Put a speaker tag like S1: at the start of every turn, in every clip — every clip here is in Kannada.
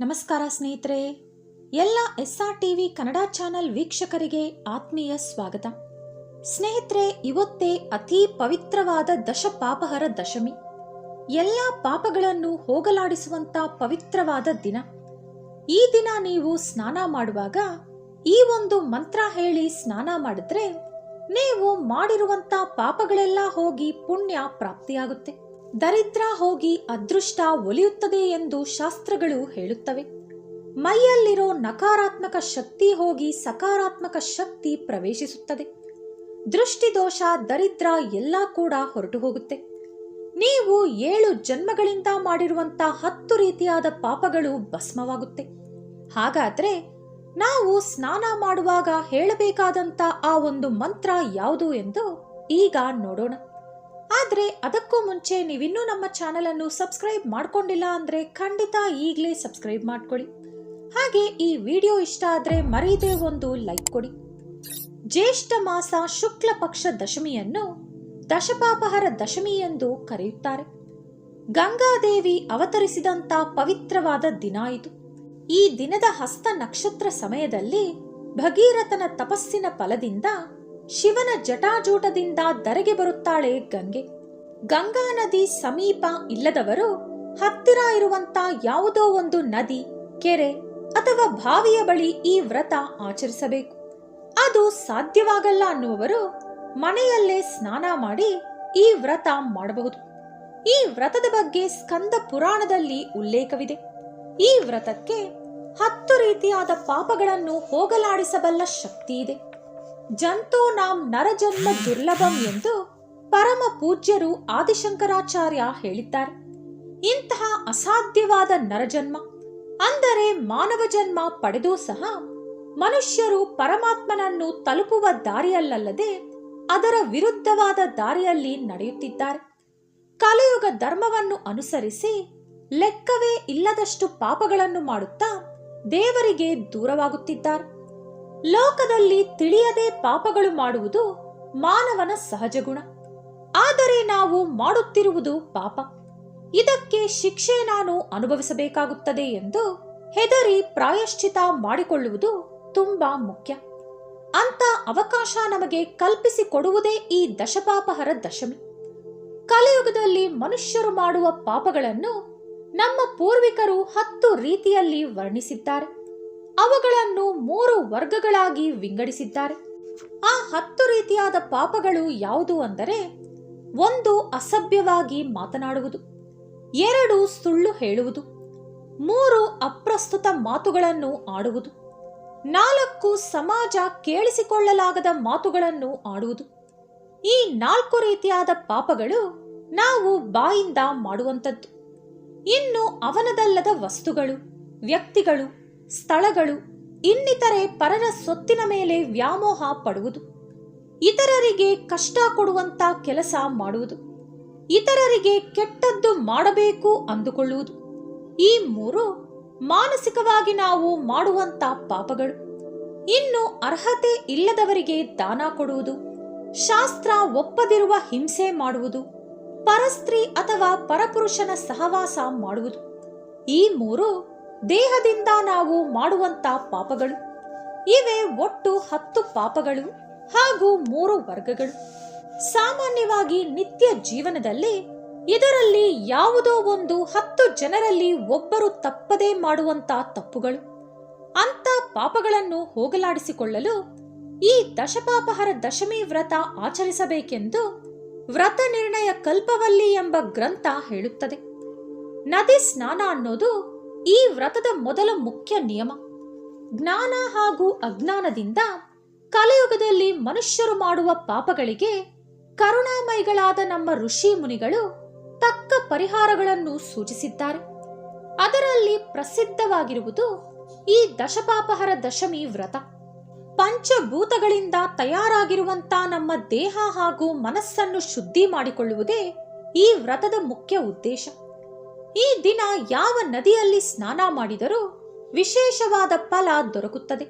S1: ನಮಸ್ಕಾರ ಸ್ನೇಹಿತರೆ. ಎಲ್ಲ S R TV Kannada channel ವೀಕ್ಷಕರಿಗೆ ಆತ್ಮೀಯ ಸ್ವಾಗತ. ಸ್ನೇಹಿತರೆ, ಇವತ್ತೇ ಅತಿ ಪವಿತ್ರವಾದ ದಶ ಪಾಪಹರ ದಶಮಿ. ಎಲ್ಲ ಪಾಪಗಳನ್ನು ಹೋಗಲಾಡಿಸುವಂತ ಪವಿತ್ರವಾದ ದಿನ. ಈ ದಿನ ನೀವು ಸ್ನಾನ ಮಾಡುವಾಗ ಈ ಒಂದು ಮಂತ್ರ ಹೇಳಿ ಸ್ನಾನ ಮಾಡಿದ್ರೆ ನೀವು ಮಾಡಿರುವಂತ ಪಾಪಗಳೆಲ್ಲ ಹೋಗಿ ಪುಣ್ಯ ಪ್ರಾಪ್ತಿಯಾಗುತ್ತೆ. ದರಿದ್ರ ಹೋಗಿ ಅದೃಷ್ಟ ಒಲಿಯುತ್ತದೆ ಎಂದು ಶಾಸ್ತ್ರಗಳು ಹೇಳುತ್ತವೆ. ಮೈಯಲ್ಲಿರೋ ನಕಾರಾತ್ಮಕ ಶಕ್ತಿ ಹೋಗಿ ಸಕಾರಾತ್ಮಕ ಶಕ್ತಿ ಪ್ರವೇಶಿಸುತ್ತದೆ. ದೃಷ್ಟಿದೋಷ ದರಿದ್ರ ಎಲ್ಲ ಕೂಡ ಹೊರಟು ಹೋಗುತ್ತೆ. ನೀವು ಏಳು ಜನ್ಮಗಳಿಂದ ಮಾಡಿರುವಂತ ಹತ್ತು ರೀತಿಯಾದ ಪಾಪಗಳು ಭಸ್ಮವಾಗುತ್ತೆ. ಹಾಗಾದ್ರೆ ನಾವು ಸ್ನಾನ ಮಾಡುವಾಗ ಹೇಳಬೇಕಾದಂತ ಆ ಒಂದು ಮಂತ್ರ ಯಾವುದು ಎಂದು ಈಗ ನೋಡೋಣ. ಆದ್ರೆ ಅದಕ್ಕೂ ಮುಂಚೆ ನೀವಿನ್ನೂ ನಮ್ಮ ಚಾನಲನ್ನು ಸಬ್ಸ್ಕ್ರೈಬ್ ಮಾಡ್ಕೊಂಡಿಲ್ಲ ಅಂದರೆ ಖಂಡಿತ ಈಗಲೇ ಸಬ್ಸ್ಕ್ರೈಬ್ ಮಾಡ್ಕೊಳ್ಳಿ. ಹಾಗೆ ಈ ವಿಡಿಯೋ ಇಷ್ಟ ಆದರೆ ಮರೀದೇ ಒಂದು ಲೈಕ್ ಕೊಡಿ. ಜ್ಯೇಷ್ಠ ಮಾಸ ಶುಕ್ಲ ಪಕ್ಷ ದಶಮಿಯನ್ನು ದಶಪಾಪಹರ ದಶಮಿ ಎಂದು ಕರೆಯುತ್ತಾರೆ. ಗಂಗಾದೇವಿ ಅವತರಿಸಿದಂತ ಪವಿತ್ರವಾದ ದಿನ ಇದು. ಈ ದಿನದ ಹಸ್ತ ನಕ್ಷತ್ರ ಸಮಯದಲ್ಲಿ ಭಗೀರಥನ ತಪಸ್ಸಿನ ಫಲದಿಂದ ಶಿವನ ಜಟಾಜೂಟದಿಂದ ಧರೆಗೆ ಬರುತ್ತಾಳೆ ಗಂಗೆ. ಗಂಗಾ ನದಿ ಸಮೀಪ ಇಲ್ಲದವರು ಹತ್ತಿರ ಇರುವಂತ ಯಾವುದೋ ಒಂದು ನದಿ, ಕೆರೆ ಅಥವಾ ಬಾವಿಯ ಬಳಿ ಈ ವ್ರತ ಆಚರಿಸಬೇಕು. ಅದು ಸಾಧ್ಯವಾಗಲ್ಲ ಅನ್ನುವರು ಮನೆಯಲ್ಲೇ ಸ್ನಾನ ಮಾಡಿ ಈ ವ್ರತ ಮಾಡಬಹುದು. ಈ ವ್ರತದ ಬಗ್ಗೆ ಸ್ಕಂದ ಪುರಾಣದಲ್ಲಿ ಉಲ್ಲೇಖವಿದೆ. ಈ ವ್ರತಕ್ಕೆ ಹತ್ತು ರೀತಿಯಾದ ಪಾಪಗಳನ್ನು ಹೋಗಲಾಡಿಸಬಲ್ಲ ಶಕ್ತಿ ಇದೆ. ಜಂತೋ ನಾಂ ನರಜನ್ಮ ದುರ್ಲಭಂ ಎಂದು ಪರಮ ಪೂಜ್ಯರು ಆದಿಶಂಕರಾಚಾರ್ಯ ಹೇಳಿದ್ದಾರೆ. ಇಂತಹ ಅಸಾಧ್ಯವಾದ ನರಜನ್ಮ, ಅಂದರೆ ಮಾನವ ಜನ್ಮ ಪಡೆದೂ ಸಹ ಮನುಷ್ಯರು ಪರಮಾತ್ಮನನ್ನು ತಲುಪುವ ದಾರಿಯಲ್ಲಲ್ಲದೆ ಅದರ ವಿರುದ್ಧವಾದ ದಾರಿಯಲ್ಲಿ ನಡೆಯುತ್ತಿದ್ದಾರೆ. ಕಲಿಯುಗ ಧರ್ಮವನ್ನು ಅನುಸರಿಸಿ ಲೆಕ್ಕವೇ ಇಲ್ಲದಷ್ಟು ಪಾಪಗಳನ್ನು ಮಾಡುತ್ತಾ ದೇವರಿಗೆ ದೂರವಾಗುತ್ತಿದ್ದಾರೆ. ಲೋಕದಲ್ಲಿ ತಿಳಿಯದೆ ಪಾಪಗಳು ಮಾಡುವುದು ಮಾನವನ ಸಹಜ ಗುಣ. ಆದರೆ ನಾವು ಮಾಡುತ್ತಿರುವುದು ಪಾಪ. ಇದಕ್ಕೆ ಶಿಕ್ಷೆ ನಾನು ಅನುಭವಿಸಬೇಕಾಗುತ್ತದೆ ಎಂದು ಹೆದರಿ ಪ್ರಾಯಶ್ಚಿತ ಮಾಡಿಕೊಳ್ಳುವುದು ತುಂಬಾ ಮುಖ್ಯ. ಅಂತ ಅವಕಾಶ ನಮಗೆ ಕಲ್ಪಿಸಿಕೊಡುವುದೇ ಈ ದಶಪಾಪಹರ ದಶಮಿ. ಕಲಿಯುಗದಲ್ಲಿ ಮನುಷ್ಯರು ಮಾಡುವ ಪಾಪಗಳನ್ನು ನಮ್ಮ ಪೂರ್ವಿಕರು ಹತ್ತು ರೀತಿಯಲ್ಲಿ ವರ್ಣಿಸಿದ್ದಾರೆ. ಅವುಗಳನ್ನು ಮೂರು ವರ್ಗಗಳಾಗಿ ವಿಂಗಡಿಸಿದ್ದಾರೆ. ಆ ಹತ್ತು ರೀತಿಯಾದ ಪಾಪಗಳು ಯಾವುದು ಅಂದರೆ, ಒಂದು ಅಸಭ್ಯವಾಗಿ ಮಾತನಾಡುವುದು, ಎರಡು ಸುಳ್ಳು ಹೇಳುವುದು, ಮೂರು ಅಪ್ರಸ್ತುತ ಮಾತುಗಳನ್ನು ಆಡುವುದು, ನಾಲ್ಕು ಸಮಾಜ ಕೇಳಿಸಿಕೊಳ್ಳಲಾಗದ ಮಾತುಗಳನ್ನು ಆಡುವುದು. ಈ ನಾಲ್ಕು ರೀತಿಯಾದ ಪಾಪಗಳು ನಾವು ಬಾಯಿಂದ ಮಾಡುವಂಥದ್ದು. ಇನ್ನು ಅವನದಲ್ಲದ ವಸ್ತುಗಳು, ವ್ಯಕ್ತಿಗಳು ಸ್ಥಳಗಳು ಇನ್ನಿತರೆ ಪರರ ಸೊತ್ತಿನ ಮೇಲೆ ವ್ಯಾಮೋಹ ಪಡುವುದು. ಇತರರಿಗೆ ಕಷ್ಟ ಕೊಡುವಂತ ಕೆಲಸ ಮಾಡುವುದು. ಇತರರಿಗೆ ಕೆಟ್ಟದ್ದು ಮಾಡಬೇಕು ಅಂದುಕೊಳ್ಳುವುದು. ಈ ಮೂರು ಮಾನಸಿಕವಾಗಿ ನಾವು ಮಾಡುವಂತ ಪಾಪಗಳು. ಇನ್ನು ಅರ್ಹತೆ ಇಲ್ಲದವರಿಗೆ ದಾನ ಕೊಡುವುದು. ಶಾಸ್ತ್ರ ಒಪ್ಪದಿರುವ ಹಿಂಸೆ ಮಾಡುವುದು. ಪರಸ್ತ್ರೀ ಅಥವಾ ಪರಪುರುಷನ ಸಹವಾಸ ಮಾಡುವುದು. ಈ ಮೂರು ದೇಹದಿಂದ ನಾವು ಮಾಡುವಂತ ಪಾಪಗಳು. ಇವೆ ಒಟ್ಟು ಹತ್ತು ಪಾಪಗಳು ಹಾಗೂ ಮೂರು ವರ್ಗಗಳು. ಸಾಮಾನ್ಯವಾಗಿ ನಿತ್ಯ ಜೀವನದಲ್ಲಿ ಇದರಲ್ಲಿ ಯಾವುದೋ ಒಂದು ಹತ್ತು ಜನರಲ್ಲಿ ಒಬ್ಬರು ತಪ್ಪದೇ ಮಾಡುವಂತ ತಪ್ಪುಗಳು. ಅಂತ ಪಾಪಗಳನ್ನು ಹೋಗಲಾಡಿಸಿಕೊಳ್ಳಲು ಈ ದಶಪಾಪಹರ ದಶಮಿ ವ್ರತ ಆಚರಿಸಬೇಕೆಂದು ವ್ರತ ನಿರ್ಣಯ ಕಲ್ಪವಲ್ಲಿ ಎಂಬ ಗ್ರಂಥ ಹೇಳುತ್ತದೆ. ನದಿ ಸ್ನಾನ ಅನ್ನೋದು ಈ ವ್ರತದ ಮೊದಲ ಮುಖ್ಯ ನಿಯಮ. ಜ್ಞಾನ ಹಾಗೂ ಅಜ್ಞಾನದಿಂದ ಕಲಿಯುಗದಲ್ಲಿ ಮನುಷ್ಯರು ಮಾಡುವ ಪಾಪಗಳಿಗೆ ಕರುಣಾಮಯಿಗಳಾದ ನಮ್ಮ ಋಷಿ ಮುನಿಗಳು ತಕ್ಕ ಪರಿಹಾರಗಳನ್ನು ಸೂಚಿಸಿದ್ದಾರೆ. ಅದರಲ್ಲಿ ಪ್ರಸಿದ್ಧವಾಗಿರುವುದು ಈ ದಶಪಾಪಹರ ದಶಮಿ ವ್ರತ. ಪಂಚಭೂತಗಳಿಂದ ತಯಾರಾಗಿರುವಂತ ನಮ್ಮ ದೇಹ ಹಾಗೂ ಮನಸ್ಸನ್ನು ಶುದ್ಧಿ ಮಾಡಿಕೊಳ್ಳುವುದೇ ಈ ವ್ರತದ ಮುಖ್ಯ ಉದ್ದೇಶ. ಈ ದಿನ ಯಾವ ನದಿಯಲ್ಲಿ ಸ್ನಾನ ಮಾಡಿದರೂ ವಿಶೇಷವಾದ ಫಲ ದೊರಕುತ್ತದೆ.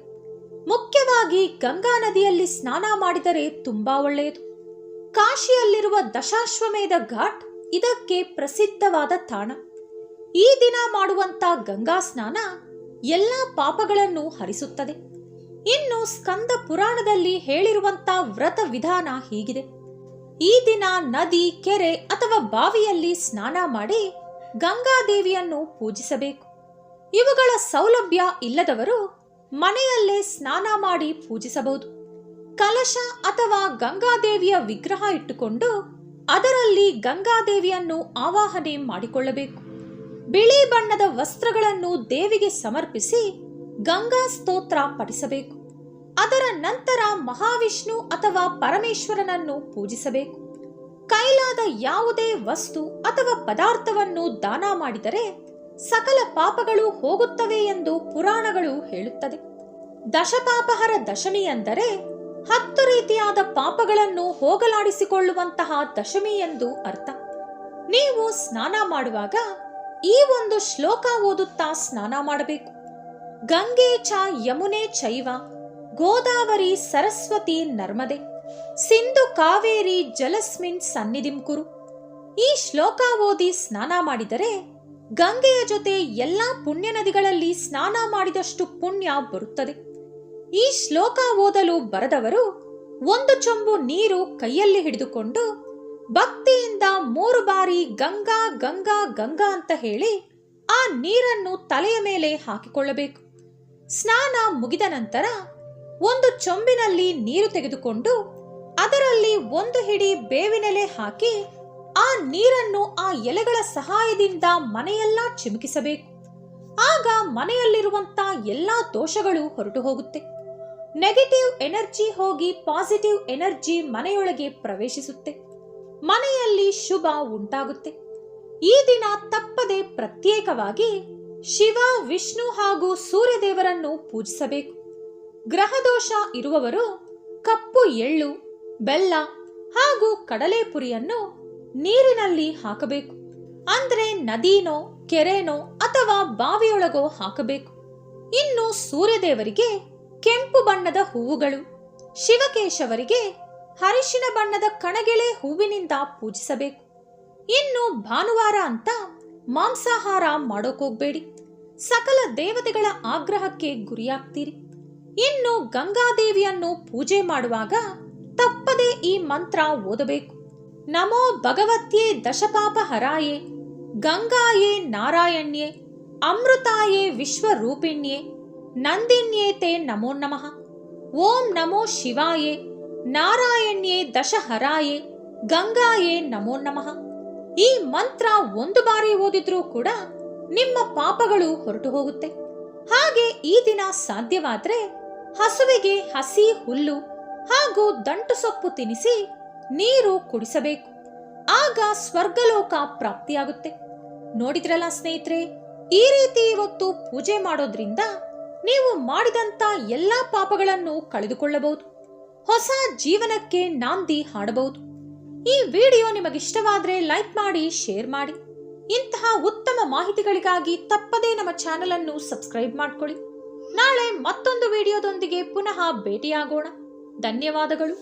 S1: ಮುಖ್ಯವಾಗಿ ಗಂಗಾ ನದಿಯಲ್ಲಿ ಸ್ನಾನ ಮಾಡಿದರೆ ತುಂಬಾ ಒಳ್ಳೆಯದು. ಕಾಶಿಯಲ್ಲಿರುವ ದಶಾಶ್ವಮೇಧ ಘಾಟ್ ಇದಕ್ಕೆ ಪ್ರಸಿದ್ಧವಾದ ತಾಣ. ಈ ದಿನ ಮಾಡುವಂತ ಗಂಗಾ ಸ್ನಾನ ಎಲ್ಲ ಪಾಪಗಳನ್ನು ಹರಿಸುತ್ತದೆ. ಇನ್ನು ಸ್ಕಂದ ಪುರಾಣದಲ್ಲಿ ಹೇಳಿರುವಂತ ವ್ರತ ವಿಧಾನ ಹೀಗಿದೆ. ಈ ದಿನ ನದಿ, ಕೆರೆ ಅಥವಾ ಬಾವಿಯಲ್ಲಿ ಸ್ನಾನ ಮಾಡಿ ಗಂಗಾದೇವಿಯನ್ನು ಪೂಜಿಸಬೇಕು. ಇವುಗಳ ಸೌಲಭ್ಯ ಇಲ್ಲದವರು ಮನೆಯಲ್ಲೇ ಸ್ನಾನ ಮಾಡಿ ಪೂಜಿಸಬಹುದು. ಕಲಶ ಅಥವಾ ಗಂಗಾದೇವಿಯ ವಿಗ್ರಹ ಇಟ್ಟುಕೊಂಡು ಅದರಲ್ಲಿ ಗಂಗಾದೇವಿಯನ್ನು ಆವಾಹನೆ ಮಾಡಿಕೊಳ್ಳಬೇಕು. ಬಿಳಿ ಬಣ್ಣದ ವಸ್ತ್ರಗಳನ್ನು ದೇವಿಗೆ ಸಮರ್ಪಿಸಿ ಗಂಗಾ ಸ್ತೋತ್ರ ಪಠಿಸಬೇಕು. ಅದರ ನಂತರ ಮಹಾವಿಷ್ಣು ಅಥವಾ ಪರಮೇಶ್ವರನನ್ನು ಪೂಜಿಸಬೇಕು. ಕೈಲಾದ ಯಾವುದೇ ವಸ್ತು ಅಥವಾ ಪದಾರ್ಥವನ್ನು ದಾನ ಮಾಡಿದರೆ ಸಕಲ ಪಾಪಗಳು ಹೋಗುತ್ತವೆ ಎಂದು ಪುರಾಣಗಳು ಹೇಳುತ್ತದೆ. ದಶಪಾಪಹರ ದಶಮಿ ಎಂದರೆ ಹತ್ತು ರೀತಿಯಾದ ಪಾಪಗಳನ್ನು ಹೋಗಲಾಡಿಸಿಕೊಳ್ಳುವಂತಹ ದಶಮಿ ಎಂದು ಅರ್ಥ. ನೀವು ಸ್ನಾನ ಮಾಡುವಾಗ ಈ ಒಂದು ಶ್ಲೋಕ ಓದುತ್ತಾ ಸ್ನಾನ ಮಾಡಬೇಕು. ಗಂಗೆ ಚ ಯಮುನೆ ಚೈವ, ಗೋದಾವರಿ ಸರಸ್ವತಿ ನರ್ಮದೆ. ಸಿಂಧು ಕಾವೇರಿ ಜಲಸ್ಮಿನ್ ಸನ್ನಿಧಿಂ ಕುರು. ಈ ಶ್ಲೋಕ ಓದಿ ಸ್ನಾನ ಮಾಡಿದರೆ ಗಂಗೆಯ ಜೊತೆ ಎಲ್ಲಾ ಪುಣ್ಯ ನದಿಗಳಲ್ಲಿ ಸ್ನಾನ ಮಾಡಿದಷ್ಟು ಪುಣ್ಯ ಬರುತ್ತದೆ. ಈ ಶ್ಲೋಕ ಓದಲು ಬರದವರು ಒಂದು ಚೊಂಬು ನೀರು ಕೈಯಲ್ಲಿ ಹಿಡಿದುಕೊಂಡು ಭಕ್ತಿಯಿಂದ ಮೂರು ಬಾರಿ ಗಂಗಾ ಗಂಗಾ ಗಂಗಾ ಅಂತ ಹೇಳಿ ಆ ನೀರನ್ನು ತಲೆಯ ಮೇಲೆ ಹಾಕಿಕೊಳ್ಳಬೇಕು. ಸ್ನಾನ ಮುಗಿದ ನಂತರ ಒಂದು ಚೊಂಬಿನಲ್ಲಿ ನೀರು ತೆಗೆದುಕೊಂಡು ಅದರಲ್ಲಿ ಒಂದು ಹಿಡಿ ಬೇವಿನೆಲೆ ಹಾಕಿ ಆ ನೀರನ್ನು ಆ ಎಲೆಗಳ ಸಹಾಯದಿಂದ ಮನೆಯೆಲ್ಲ ಚಿಮುಕಿಸಬೇಕು. ಆಗ ಮನೆಯಲ್ಲಿರುವಂತ ಎಲ್ಲಾ ದೋಷಗಳು ಹೊರಟು ಹೋಗುತ್ತೆ. ನೆಗೆಟಿವ್ ಎನರ್ಜಿ ಹೋಗಿ ಪಾಸಿಟಿವ್ ಎನರ್ಜಿ ಮನೆಯೊಳಗೆ ಪ್ರವೇಶಿಸುತ್ತೆ. ಮನೆಯಲ್ಲಿ ಶುಭ ಉಂಟಾಗುತ್ತೆ. ಈ ದಿನ ತಪ್ಪದೆ ಪ್ರತ್ಯೇಕವಾಗಿ ಶಿವ, ವಿಷ್ಣು ಹಾಗೂ ಸೂರ್ಯದೇವರನ್ನು ಪೂಜಿಸಬೇಕು. ಗ್ರಹದೋಷ ಇರುವವರು ಕಪ್ಪು, ಎಳ್ಳು ಬೆಲ್ಲ ಹಾಗೂ ಕಡಲೆಪುರಿಯನ್ನು ನೀರಿನಲ್ಲಿ ಹಾಕಬೇಕು. ಅಂದ್ರೆ ನದಿನೋ, ಕೆರೆನೋ ಅಥವಾ ಬಾವಿಯೊಳಗೋ ಹಾಕಬೇಕು. ಇನ್ನು ಸೂರ್ಯದೇವರಿಗೆ ಕೆಂಪು ಬಣ್ಣದ ಹೂವುಗಳು, ಶಿವಕೇಶವರಿಗೆ ಹರಿಶಿನ ಬಣ್ಣದ ಕಣಗೆಳೆ ಹೂವಿನಿಂದ ಪೂಜಿಸಬೇಕು. ಇನ್ನು ಭಾನುವಾರ ಅಂತ ಮಾಂಸಾಹಾರ ಮಾಡೋಕೋಗ್ಬೇಡಿ ಸಕಲ ದೇವತೆಗಳ ಆಗ್ರಹಕ್ಕೆ ಗುರಿಯಾಗ್ತೀರಿ. ಇನ್ನು ಗಂಗಾದೇವಿಯನ್ನು ಪೂಜೆ ಮಾಡುವಾಗ ತಪ್ಪದೆ ಈ ಮಂತ್ರ ಓದಬೇಕು. ನಮೋ ಭಗವತ್ಯೇ ದಶಪಾಪ ಹರಾಯೇ ಗಂಗಾಯೇ ನಾರಾಯಣ್ಯೇ, ಅಮೃತಾಯೇ ವಿಶ್ವರೂಪಿಣ್ಯೇ, ನಂದಿನ್ಯೇತೆ ನಮೋ ನಮಃ, ಓಂ ನಮೋ ಶಿವಾಯೇ, ನಾರಾಯಣ್ಯೇ ದಶಹರಾಯೇ, ಗಂಗಾಯೇ ನಮೋ ನಮಃ. ಈ ಮಂತ್ರ ಒಂದು ಬಾರಿ ಓದಿದ್ರೂ ಕೂಡ ನಿಮ್ಮ ಪಾಪಗಳು ಹೊರಟು ಹೋಗುತ್ತೆ. ಹಾಗೆ ಈ ದಿನ ಸಾಧ್ಯವಾದ್ರೆ ಹಸುವಿಗೆ ಹಸಿ ಹುಲ್ಲು ಹಾಗೂ ದಂಟು ಸೊಪ್ಪು ತಿನಿಸಿ ನೀರು ಕುಡಿಸಬೇಕು. ಆಗ ಸ್ವರ್ಗಲೋಕ ಪ್ರಾಪ್ತಿಯಾಗುತ್ತೆ. ನೋಡಿದ್ರಲ್ಲ ಸ್ನೇಹಿತರೆ, ಈ ರೀತಿ ಇವತ್ತು ಪೂಜೆ ಮಾಡೋದ್ರಿಂದ ನೀವು ಮಾಡಿದಂತ ಎಲ್ಲಾ ಪಾಪಗಳನ್ನು ಕಳೆದುಕೊಳ್ಳಬಹುದು. ಹೊಸ ಜೀವನಕ್ಕೆ ನಾಂದಿ ಹಾಡಬಹುದು. ಈ ವಿಡಿಯೋ ನಿಮಗಿಷ್ಟವಾದರೆ ಲೈಕ್ ಮಾಡಿ, ಶೇರ್ ಮಾಡಿ. ಇಂತಹ ಉತ್ತಮ ಮಾಹಿತಿಗಳಿಗಾಗಿ ತಪ್ಪದೇ ನಮ್ಮ ಚಾನೆಲ್ ಅನ್ನು ಸಬ್ಸ್ಕ್ರೈಬ್ ಮಾಡ್ಕೊಳ್ಳಿ. ನಾಳೆ ಮತ್ತೊಂದು ವಿಡಿಯೋದೊಂದಿಗೆ ಪುನಃ ಭೇಟಿಯಾಗೋಣ. ಧನ್ಯವಾದಗಳು.